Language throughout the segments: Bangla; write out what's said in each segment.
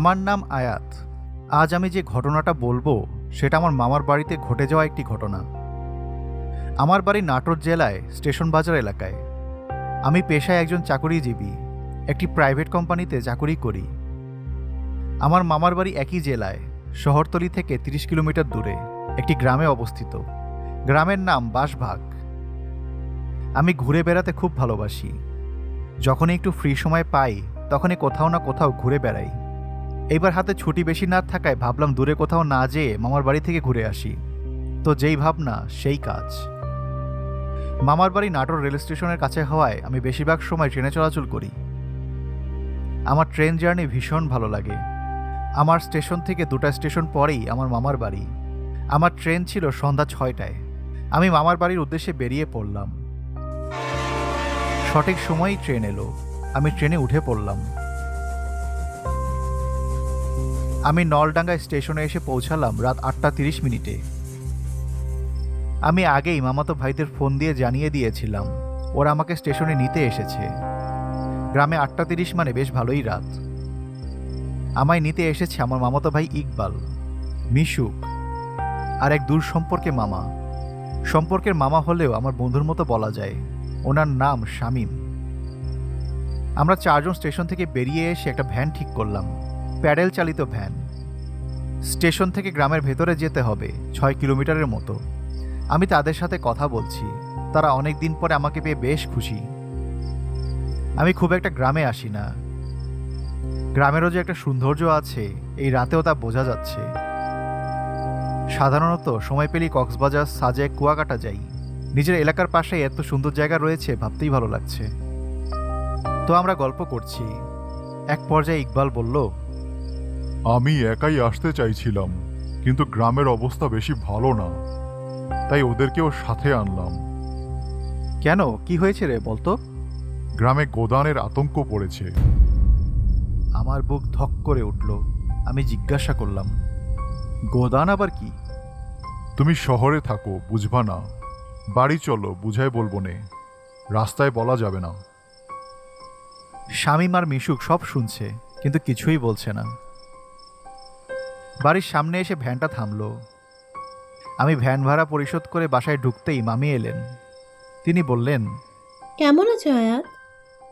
আমার নাম আয়াত। আজ আমি যে ঘটনাটা বলব, সেটা আমার মামার বাড়িতে ঘটে যাওয়া একটি ঘটনা। আমার বাড়ি নাটোর জেলায়, স্টেশন বাজার এলাকায়। আমি পেশায় একজন চাকরিজীবী, একটি প্রাইভেট কোম্পানিতে চাকরি করি। আমার মামার বাড়ি একই জেলায়, শহরতলি থেকে তিরিশ কিলোমিটার দূরে, একটি গ্রামে অবস্থিত। গ্রামের নাম বাঁশভাগ। আমি ঘুরে বেড়াতে খুব ভালোবাসি। যখনই একটু ফ্রি সময় পাই, তখনই কোথাও না কোথাও ঘুরে বেড়াই। এইবার হাতে ছুটি বেশি না থাকায় ভাবলাম দূরে কোথাও না যেয়ে মামার বাড়ি থেকে ঘুরে আসি। তো যেই ভাবনা, সেই কাজ। মামার বাড়ি নাটোর রেল স্টেশনের কাছে হওয়ায় আমি বেশিরভাগ সময় ট্রেনে চলাচল করি। আমার ট্রেন জার্নি ভীষণ ভালো লাগে। আমার স্টেশন থেকে দুটা স্টেশন পরেই আমার মামার বাড়ি। আমার ট্রেন ছিল সন্ধ্যা ছয়টায়। আমি মামার বাড়ির উদ্দেশ্যে বেরিয়ে পড়লাম। সঠিক সময়েই ট্রেন এলো। আমি ট্রেনে উঠে পড়লাম। আমি নলডাঙ্গা স্টেশনে এসে পৌঁছালাম রাত আটটা তিরিশ মিনিটে। আমি আগেই মামাতো ভাইদের ফোন দিয়ে জানিয়ে দিয়েছিলাম, ওরা আমাকে স্টেশনে নিতে এসেছে। গ্রামে আটটা তিরিশ মানে বেশ ভালোই রাত। আমায় নিতে এসেছে আমার মামাতো ভাই ইকবাল মিশুক আর এক দূর সম্পর্কে মামা। সম্পর্কের মামা হলেও আমার বন্ধুর মতো বলা যায়, ওনার নাম শামীম। আমরা চারজন স্টেশন থেকে বেরিয়ে এসে একটা ভ্যান ঠিক করলাম। প্যাডেল চালিত ভ্যান। স্টেশন থেকে গ্রামের ভেতরে যেতে হবে, ছয় কিলোমিটারের মতো। আমি তাদের সাথে কথা বলছি, তারা অনেক দিন পরে আমাকে পেয়ে বেশ খুশি। আমি খুব একটা গ্রামে আসি না। গ্রামেরও যে একটা সৌন্দর্য আছে, এই রাতেও তা বোঝা যাচ্ছে। সাধারণত সময় পেলেই কক্সবাজার, সাজে, কুয়াকাটা যাই। নিজের এলাকার পাশে এত সুন্দর জায়গা রয়েছে, ভাবতেই ভালো লাগছে। তো আমরা গল্প করছি। এক পর্যায়ে ইকবাল বলল আমি একাই আসতে চাইছিলাম কিন্তু গ্রামের অবস্থা বেশি ভালো না তাই ওদেরকেও সাথে আনলাম। কেন? কি হয়েছে রে বলতো গ্রামে গোদানের আতঙ্ক পড়েছে। আমার বুক ধক করে উঠল আমি জিজ্ঞাসা করলাম গোদান আবার কি? তুমি শহরে থাকো বুঝবা না। বাড়ি চলো বুঝাই বলব নে। রাস্তায় বলা যাবে না। শামিম আর মিশুক সব শুনছে কিন্তু কিছুই বলছে না। বাড়ির সামনে এসে ভ্যানটা থামলো। আমি ভ্যান ভাড়া পরিশোধ করে বাসায় ঢুকতেই মামি এলেন। তিনি বললেন কেমন আছো আয়াত?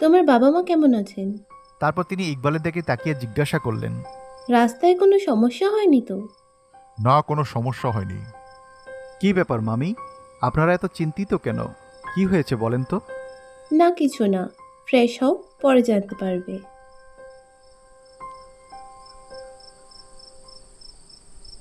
তোমার বাবা মা কেমন আছেন? তারপর তিনি ইকবালের দিকে তাকিয়ে জিজ্ঞাসা করলেন রাস্তায় কোনো সমস্যা হয়নি তো? না কোনো সমস্যা হয়নি। কি ব্যাপার মামি? আপনারা এত চিন্তিত কেন? কি হয়েছে বলেন তো? না কিছু না। ফ্রেশ হও পরে জানতে পারবে।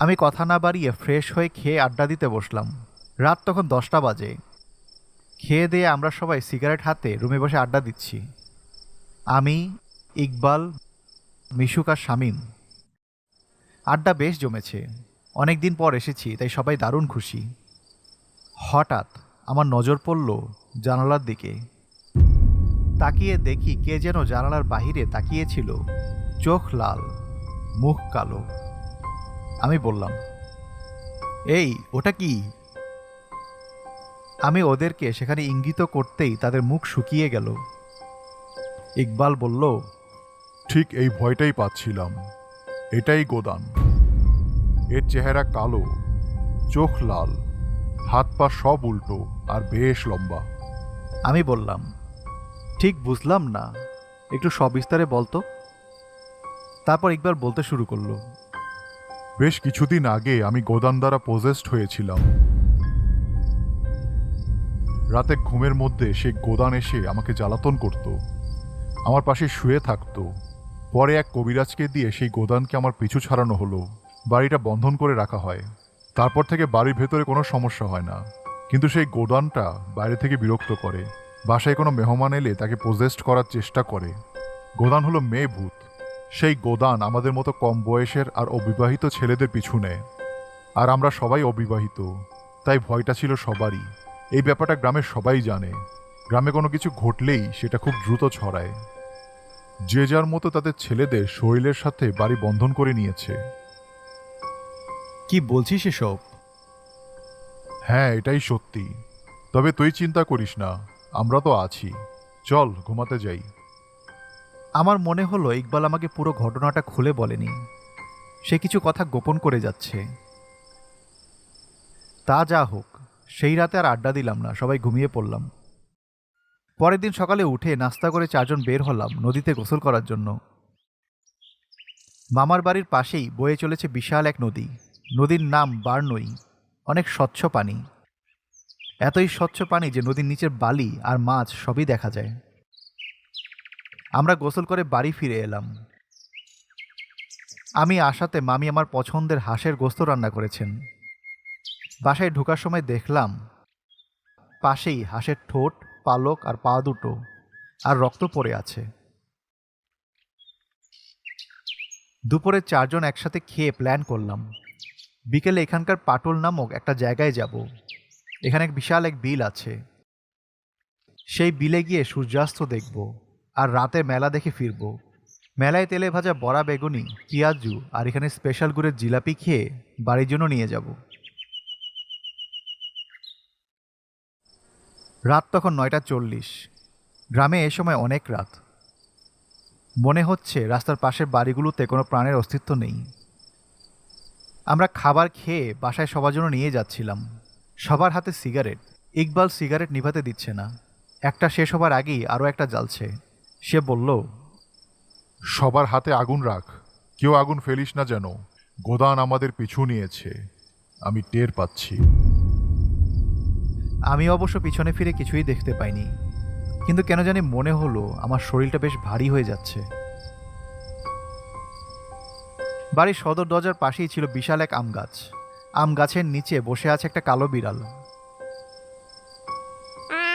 আমি কথা না বাড়িয়ে ফ্রেশ হয়ে খেয়ে আড্ডা দিতে বসলাম। রাত তখন দশটা বাজে। খেয়ে দিয়ে আমরা সবাই সিগারেট হাতে রুমে বসে আড্ডা দিচ্ছি। আমি, ইকবাল, মিশুক আর শামীম। আড্ডা বেশ জমেছে। অনেক দিন পর এসেছি, তাই সবাই দারুণ খুশি। হঠাৎ আমার নজর পড়ল জানালার দিকে। তাকিয়ে দেখি কে যেন জানালার বাহিরে তাকিয়েছিল। চোখ লাল, মুখ কালো। আমি বললাম এই ওটা কি? আমি ওদেরকে সেখানে ইঙ্গিত করতেই তাদের মুখ শুকিয়ে গেল। ইকবাল বলল ঠিক এই ভয়টাই পাচ্ছিলাম। এটাই গোদান। এর চেহারা কালো চোখ লাল হাত পা সব উল্টো আর বেশ লম্বা। আমি বললাম ঠিক বুঝলাম না। একটু সবিস্তারে বলতো? তারপর ইকবাল বলতে শুরু করল বেশ কিছুদিন আগে আমি গোদান দ্বারা পজেস্ট হয়েছিলাম। রাতে ঘুমের মধ্যে সে গোদান এসে আমাকে জ্বালাতন করত। আমার পাশে শুয়ে থাকতো। পরে এক কবিরাজকে দিয়ে সেই গোদানকে আমার পিছু ছাড়ানো হলো। বাড়িটা বন্ধন করে রাখা হয়। তারপর থেকে বাড়ির ভেতরে কোনো সমস্যা হয় না। কিন্তু সেই গোদানটা বাইরে থেকে বিরক্ত করে। বাসায় কোনো মেহমান এলে তাকে পজেস্ট করার চেষ্টা করে। গোদান হলো মেয়ে ভূত। সেই গোদান আমাদের মতো কম বয়সের আর অবিবাহিত ছেলেদের পিছু নেয়। আর আমরা সবাই অবিবাহিত তাই ভয়টা ছিল সবারই। এই ব্যাপারটা গ্রামের সবাই জানে। গ্রামে কোনো কিছু ঘটলেই সেটা খুব দ্রুত ছড়ায়। যে যার মতো তাদের ছেলেদের শরীরের সাথে বাড়ি বন্ধন করে নিয়েছে। কি বলছিস এসব? হ্যাঁ এটাই সত্যি। তবে তুই চিন্তা করিস না আমরা তো আছি। চল ঘুমাতে যাই। আমার মনে হলো ইকবাল আমাকে পুরো ঘটনাটা খুলে বলেনি। সে কিছু কথা গোপন করে যাচ্ছে। তা যা হোক, সেই রাতে আর আড্ডা দিলাম না, সবাই ঘুমিয়ে পড়লাম। পরের দিন সকালে উঠে নাস্তা করে চারজন বের হলাম নদীতে গোসল করার জন্য। মামার বাড়ির পাশেই বয়ে চলেছে বিশাল এক নদী। নদীর নাম বারনই, অনেক স্বচ্ছ পানি। এতই স্বচ্ছ পানি যে নদীর নিচের বালি আর মাছ সবই দেখা যায়। আমরা গোসল করে বাড়ি ফিরে এলাম। আমি আসাতে মামি আমার পছন্দের হাঁসের গোস্ত রান্না করেছেন। বাসায় ঢোকার সময় দেখলাম, পাশেই হাঁসের ঠোঁট, পালক আর পা দুটো আর রক্ত পড়ে আছে। দুপুরে চারজন একসাথে খেয়ে প্ল্যান করলাম। বিকেলে এখানকার পাটল নামক একটা জায়গায় যাব। এখানে এক বিশাল এক বিল আছে। সেই বিলে গিয়ে সূর্যাস্ত দেখব। আর রাতে মেলা দেখে ফিরবো। মেলায় তেলে ভাজা বড়া বেগুনি, পিঁয়াজু আর এখানে স্পেশাল গুড়ের জিলাপি খেয়ে বাড়ির জন্য নিয়ে যাব। রাত তখন নয়টা চল্লিশ। গ্রামে এ সময় অনেক রাত। মনে হচ্ছে রাস্তার পাশের বাড়িগুলোতে কোনো প্রাণের অস্তিত্ব নেই। আমরা খাবার খেয়ে বাসায় সবার জন্য নিয়ে যাচ্ছিলাম। সবার হাতে সিগারেট। ইকবাল সিগারেট নিভাতে দিচ্ছে না। একটা শেষ হবার আগেই আরও একটা জ্বালছে। সে বলল সবার হাতে আগুন রাখ কেউ আগুন ফেলিস না যেন গোদান আমাদের পিছু নিয়েছে আমি টের পাচ্ছি। আমি অবশ্য পিছনে ফিরে কিছুই দেখতে পাইনি কিন্তু কেন জানি মনে হলো আমার শরীরটা বেশ ভারী হয়ে যাচ্ছে। বাড়ির সদর দরজার পাশেই ছিল বিশাল এক আম গাছ আম গাছের নিচে বসে আছে একটা কালো বিড়াল।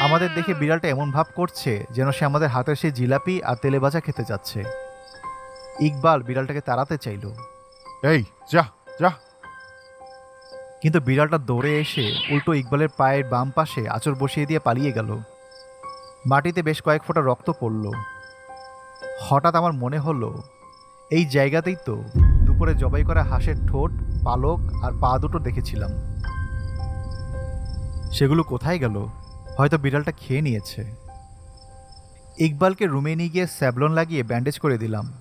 আমাদের দেখে বিড়ালটা এমন ভাব করছে যেন সে আমাদের হাতের সেই জিলাপি আর তেলে ভাজা খেতে যাচ্ছে। ইকবাল বিড়ালটাকে তাড়াতে চাইলো। এই যা যা। কিন্তু বিড়ালটা দৌড়ে এসে উল্টো ইকবালের পায়ের বাম পাশে আঁচড় বসিয়ে দিয়ে পালিয়ে গেল। মাটিতে বেশ কয়েক ফোঁটা রক্ত পড়ল। হঠাৎ আমার মনে হলো এই জায়গাতেই তো দুপুরে জবাই করা হাঁসের ঠোঁট পালক আর পা দুটো দেখেছিলাম। সেগুলো কোথায় গেল? হয়তো বিড়ালটা খেয়ে নিয়েছে। ইকবালকে রুমে নিয়ে গিয়ে স্যাবলন লাগিয়ে ব্যান্ডেজ করে দিলাম।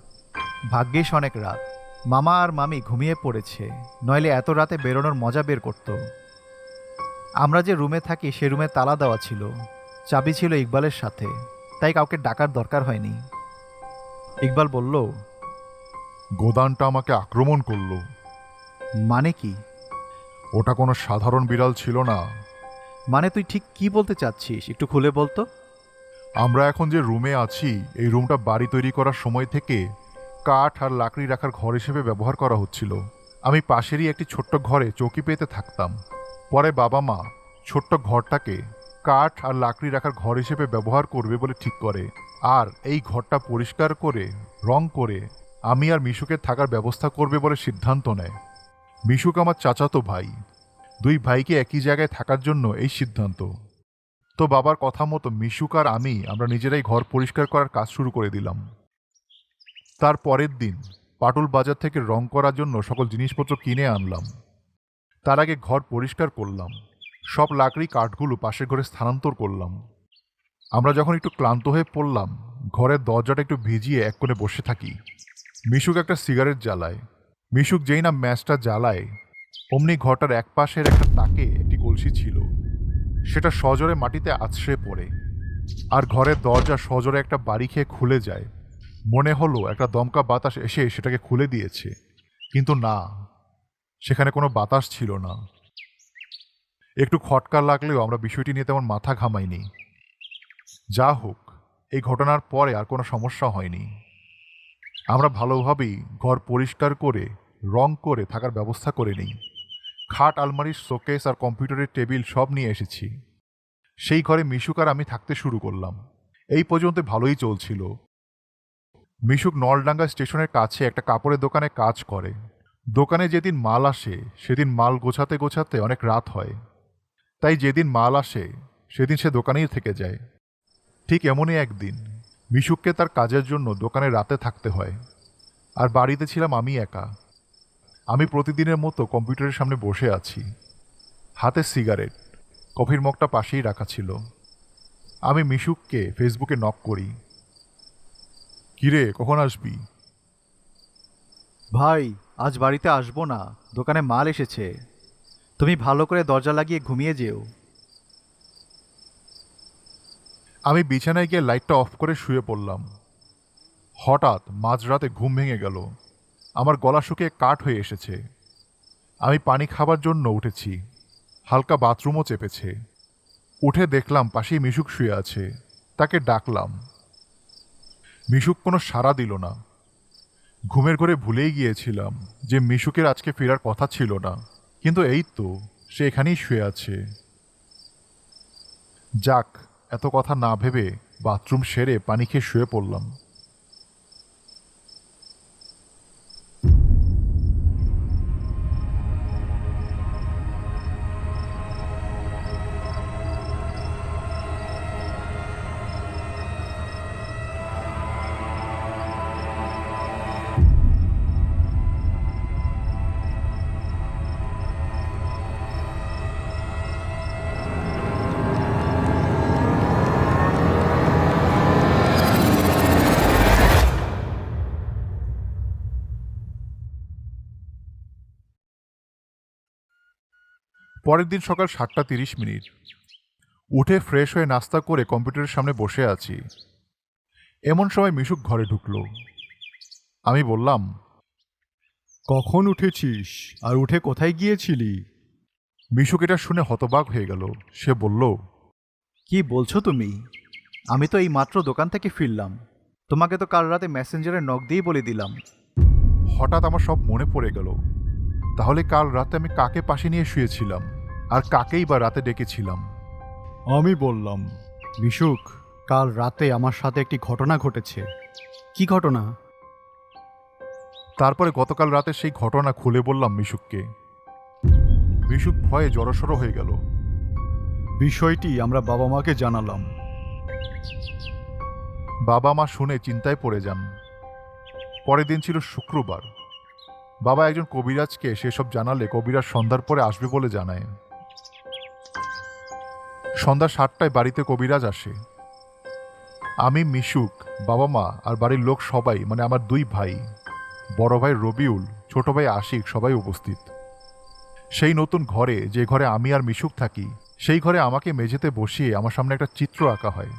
ভাগ্যিস অনেক রাত। মামা আর মামি ঘুমিয়ে পড়েছে নইলে এত রাতে বেরোনোর মজা বের করত। আমরা যে রুমে থাকি সে রুমে তালা দেওয়া ছিল চাবি ছিল ইকবালের সাথে তাই কাউকে ডাকার দরকার হয়নি। ইকবাল বলল গোদানটা আমাকে আক্রমণ করল। মানে কি? ওটা কোনো সাধারণ বিড়াল ছিল না। মানে তুই ঠিক কি বলতে চাচ্ছিস? একটু খুলে বলতো আমরা এখন যে রুমে আছি, এই রুমটা বাড়ি তৈরি করার সময় থেকে কাঠ আর লাকড়ি রাখার ঘর হিসেবে ব্যবহার করা হচ্ছিল। আমি পাশেরই একটি ছোট্ট ঘরে চৌকি পেতে থাকতাম। পরে বাবা মা ছোট্ট ঘরটাকে কাঠ আর লাকড়ি রাখার ঘর হিসেবে ব্যবহার করবে বলে ঠিক করে। আর এই ঘরটা পরিষ্কার করে, রং করে আমি আর মিশুকে থাকার ব্যবস্থা করবে বলে সিদ্ধান্ত নেয়। মিশুক আমার চাচাতো ভাই। দুই ভাইকে একই জায়গায় থাকার জন্য এই সিদ্ধান্ত। তো বাবার কথা মতো মিশুক আর আমি আমরা নিজেরাই ঘর পরিষ্কার করার কাজ শুরু করে দিলাম। তার পরের দিন পাটুল বাজার থেকে রং করার জন্য সকল জিনিসপত্র কিনে আনলাম। তার আগে ঘর পরিষ্কার করলাম। সব লাকড়ি কাঠগুলো পাশের ঘরে স্থানান্তর করলাম। আমরা যখন একটু ক্লান্ত হয়ে পড়লাম, ঘরের দরজাটা একটু ভিজিয়ে এক কোণে বসে থাকি। মিশুক একটা সিগারেট জ্বালায়। মিশুক যেই না ম্যাচটা জ্বালায় অমনি ঘরটার এক পাশের একটা তাকে একটি কলসি ছিল। সেটা সজোরে মাটিতে আছড়ে পড়ে আর ঘরের দরজা সজোরে একটা বাড়ি খেয়ে খুলে যায়। মনে হলো একটা দমকা বাতাস এসে সেটাকে খুলে দিয়েছে। কিন্তু না, সেখানে কোনো বাতাস ছিল না। একটু খটকা লাগলেও আমরা বিষয়টি নিয়ে তেমন মাথা ঘামাইনি। যা হোক, এই ঘটনার পরে আর কোনো সমস্যা হয়নি। আমরা ভালোভাবেই ঘর পরিষ্কার করে, রং করে থাকার ব্যবস্থা করে নিই। খাট আলমারির শোকেস আর কম্পিউটারের টেবিল সব নিয়ে এসেছি। সেই ঘরে মিশুক আর আমি থাকতে শুরু করলাম। এই পর্যন্ত ভালোই চলছিল। মিশুক নলডাঙ্গা স্টেশনের কাছে একটা কাপড়ের দোকানে কাজ করে। দোকানে যেদিন মাল আসে, সেদিন মাল গোছাতে গোছাতে অনেক রাত হয়। তাই যেদিন মাল আসে, সেদিন সে দোকানেই থেকে যায়। ঠিক এমনই একদিন, মিশুককে তার কাজের জন্য দোকানে রাতে থাকতে হয়। আর বাড়িতে ছিলাম আমি একা। আমি প্রতিদিনের মতো কম্পিউটারের সামনে বসে আছি। হাতে সিগারেট কফির মগটা পাশেই রাখা ছিল। আমি মিশুককে ফেসবুকে নক করি। কিরে কখন আসবি? ভাই আজ বাড়িতে আসব না দোকানে মাল এসেছে। তুমি ভালো করে দরজা লাগিয়ে ঘুমিয়ে যেও। আমি বিছানায় গিয়ে লাইটটা অফ করে শুয়ে পড়লাম। হঠাৎ মাঝরাতে ঘুম ভেঙে গেল। আমার গলা শুকিয়ে কাঠ হয়ে এসেছে। আমি পানি খাবার জন্য উঠেছি। হালকা বাথরুমও চেপেছে। উঠে দেখলাম পাশেই মিশুক শুয়ে আছে। তাকে ডাকলাম। মিশুক কোনো সাড়া দিল না। ঘুমের ঘরে ভুলেই গিয়েছিলাম যে মিশুকের আজকে ফেরার কথা ছিল না। কিন্তু এই তো, সে এখানেই শুয়ে আছে। যাক, এত কথা না ভেবে বাথরুম সেরে পানি খেয়ে শুয়ে পড়লাম। পরের দিন সকাল সাতটা তিরিশ মিনিট। উঠে ফ্রেশ হয়ে নাস্তা করে কম্পিউটারের সামনে বসে আছি। এমন সময় মিশুক ঘরে ঢুকলো। আমি বললাম কখন উঠেছিস? আর উঠে কোথায় গিয়েছিলি? মিশুক এটা শুনে হতবাক হয়ে গেল। সে বলল কি বলছো তুমি? আমি তো এই মাত্র দোকান থেকে ফিরলাম। তোমাকে তো কাল রাতে মেসেঞ্জারে নক দিয়েই বলে দিলাম। হঠাৎ আমার সব মনে পড়ে গেল। তাহলে কাল রাতে আমি কাকে পাশে নিয়ে শুয়েছিলাম? আর কাকেই বা রাতে ডেকেছিলাম? আমি বললাম বিশুক কাল রাতে আমার সাথে একটি ঘটনা ঘটেছে। কি ঘটনা? তারপরে গতকাল রাতে সেই ঘটনা খুলে বললাম মিশুককে। মিশুক ভয়ে জড়সড় হয়ে গেল। বিষয়টি আমরা বাবা মাকে জানালাম। বাবা মা শুনে চিন্তায় পড়ে যান। পরের দিন ছিল শুক্রবার। বাবা একজন কবিরাজকে সেসব জানালে কবিরাজ সন্ধ্যার পরে আসবে বলে জানায়। সন্ধ্যা সাতটায় বাড়িতে কবিরাজ আসে। আমি, মিশুক, বাবা মা আর বাড়ির লোক সবাই মানে আমার দুই ভাই, বড় ভাই রবিউল, ছোট ভাই আশিক, সবাই উপস্থিত। সেই নতুন ঘরে, যে ঘরে আমি আর মিশুক থাকি, সেই ঘরে আমাকে মেঝেতে বসিয়ে আমার সামনে একটা চিত্র আঁকা হয়।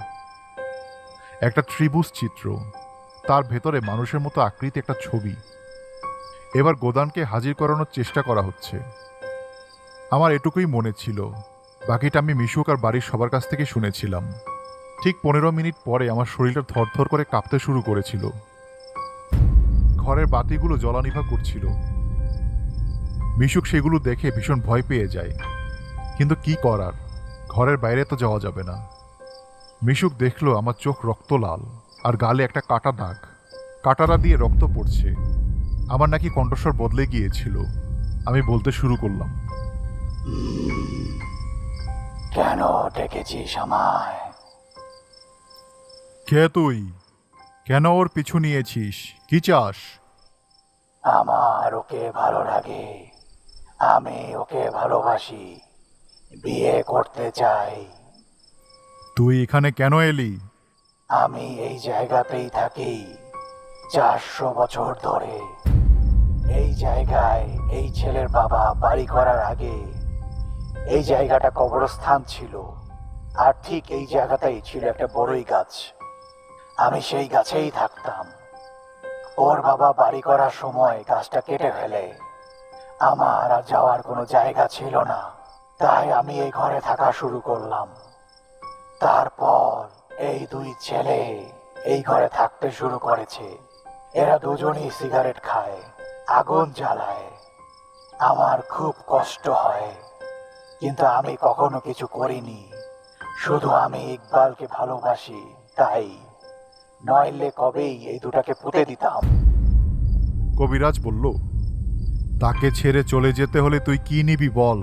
একটা ত্রিভুজ চিত্র। তার ভেতরে মানুষের মতো আকৃতি একটা ছবি। এবার গোদানকে হাজির করানোর চেষ্টা করা হচ্ছে। আমার এটুকুই মনে ছিল। বাকিটা আমি মিশুক আর বাড়ির সবার কাছ থেকে শুনেছিলাম। ঠিক পনেরো মিনিট পরে আমার শরীরটা থরথর করে কাঁপতে শুরু করেছিল। ঘরের বাতিগুলো জলানিভা করছিল। মিশুক সেগুলো দেখে ভীষণ ভয় পেয়ে যায়। কিন্তু কি করার? ঘরের বাইরে তো যাওয়া যাবে না। মিশুক দেখল আমার চোখ রক্ত লাল আর গালে একটা কাটা দাগ। কাটারা দিয়ে রক্ত পড়ছে। আমার নাকি কণ্ঠস্বর বদলে গিয়েছিল। আমি বলতে শুরু করলাম। কেন ডেকেছিস আমায়? কে তুই? কেন ওর পিছু নিয়েছিস? কি চাস? আমার ওকে ভালো লাগে। আমি ওকে ভালোবাসি। বিয়ে করতে চাই। তুই এখানে কেন এলি? আমি এই জায়গাতেই থাকি চারশো বছর ধরে। এই জায়গায় এই ছেলের বাবা বাড়ি করার আগে এই জায়গাটা কবরস্থান ছিল। আর ঠিক এই জায়গাটাই ছিল একটা বড়ই গাছ। আমি সেই গাছেই থাকতাম। ওর বাবা বাড়ি করার সময় গাছটা কেটে ফেলে। আমার আর যাওয়ার কোনো জায়গা ছিল না। তাই আমি এই ঘরে থাকা শুরু করলাম। তারপর এই দুই ছেলে এই ঘরে থাকতে শুরু করেছে। এরা দুজনেই সিগারেট খায়, আগুন জ্বালায়। আমার খুব কষ্ট হয়। কিন্তু আমি কখনো কিছু করিনি। শুধু আমি ইকবালকে ভালোবাসি তাই। নইলে কবেই এই দুটাকে পুঁতে দিতাম। কবিরাজ বলল তাকে ছেড়ে চলে যেতে হলে তুই কি নিবি বল?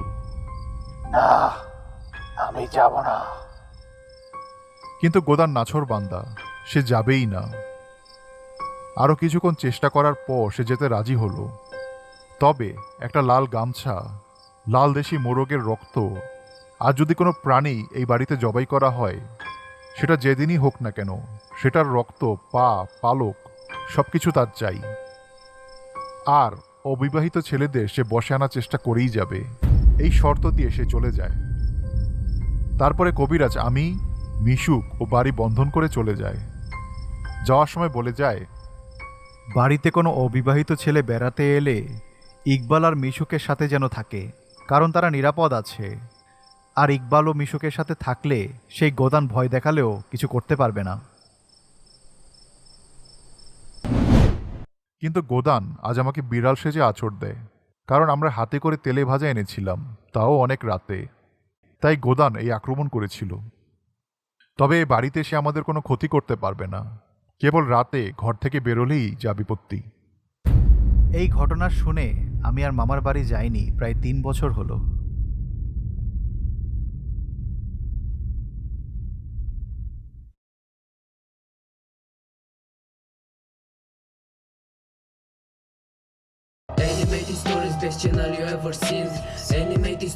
না আমি যাব না। কিন্তু গোদার নাছর বান্দা সে যাবেই না। আরও কিছুক্ষণ চেষ্টা করার পর সে যেতে রাজি হলো। তবে একটা লাল গামছা লাল দেশি মোরগের রক্ত। আর যদি কোনো প্রাণী এই বাড়িতে জবাই করা হয়, সেটা যেদিনই হোক না কেন, সেটার রক্ত, পা, পালক সব কিছু তার চাই। আর অবিবাহিত ছেলেদের সে বসে আনার চেষ্টা করেই যাবে। এই শর্ত দিয়ে সে চলে যায়। তারপরে কবিরাজ আমি, মিশুক ও বাড়ি বন্ধন করে চলে যায়। যাওয়ার সময় বলে যায়, বাড়িতে কোনো অবিবাহিত ছেলে বেড়াতে এলে ইকবাল আর মিশুকের সাথে যেন থাকে। কারণ তারা নিরাপদ আছে। আর ইকবাল ও মিশুকের সাথে থাকলে সেই গোদান ভয় দেখালেও কিছু করতে পারবে না। কিন্তু গোদান আজ আমাকে বিড়াল সেজে আছড় দেয়, কারণ আমরা হাতে করে তেলে ভাজা এনেছিলাম, তাও অনেক রাতে। তাই গোদান এই আক্রমণ করেছিল। তবে এ বাড়িতে সে আমাদের কোনো ক্ষতি করতে পারবে না। কেবল রাতে ঘর থেকে বেরোলেই যা বিপত্তি। এই ঘটনা শুনে আমি আর মামার বাড়ি যাইনি প্রায় তিন বছর হলো Animated stories, best channel you ever seen. Animated